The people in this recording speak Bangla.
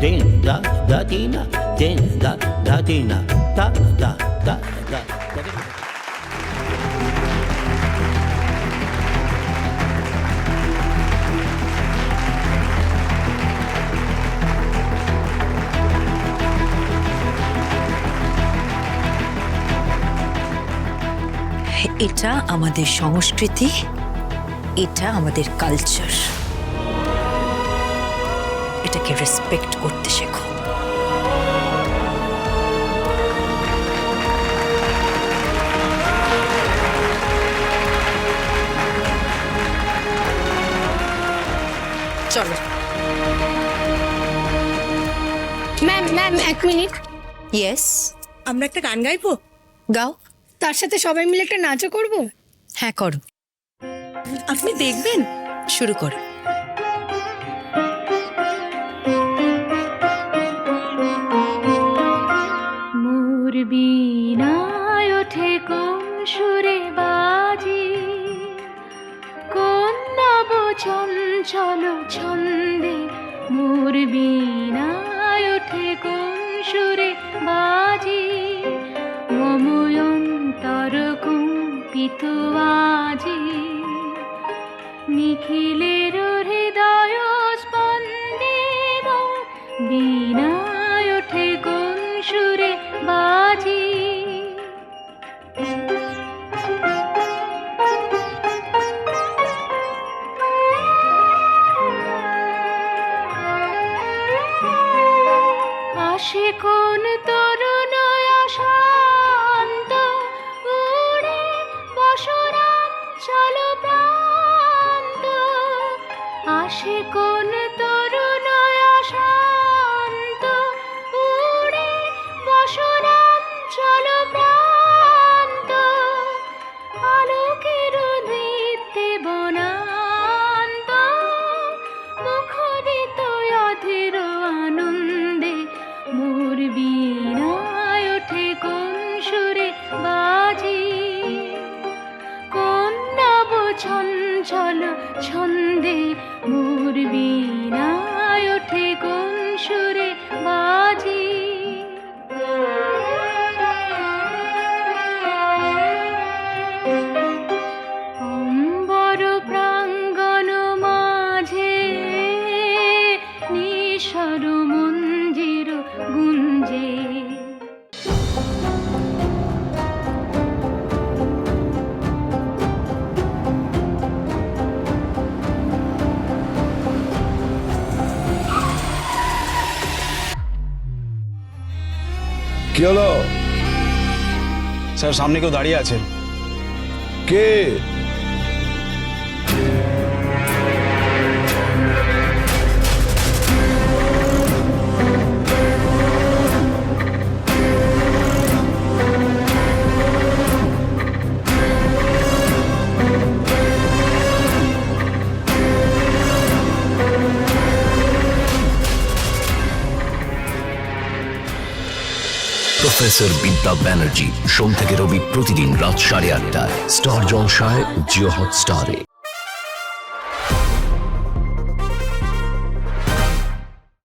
din da da tina din da da tina da da da da da এটা আমাদের সংস্কৃতি এটা আমাদের কালচার এটাকে রেসপেক্ট করতে শেখো। চলো। ম্যাম ম্যাম এক মিনিট। ইয়েস আমরা একটা গান গাইবো? গাও। তার সাথে সবাই মিলে একটা নাচও করব? হ্যাঁ করো। আপনি দেখবেন। শুরু করো। চঞ্চল ছন্দে। মোর বীণায় ওঠে কোন সুরে বাজি। মময়ন্তর কুম্পিত আজি নিখিলের হৃদয় স্পন্দে বীণায় আসে কোন তরুণ অশান্ত। উড়ে বসরাম চলো প্রান্ত আসে কোন চঞ্চল ছন্দে মোর ওঠে কোন সুরে বাজি। মাঝে মঞ্জির গুঞ্জে কি হলো? স্যার সামনে কেউ দাঁড়িয়ে আছে। কে? প্রফেসর বিদ্যা ব্যানার্জি সোম থেকে রবি প্রতিদিন রাত সাড়ে আটটায়। স্টার জলসায় জিও হটস্টারে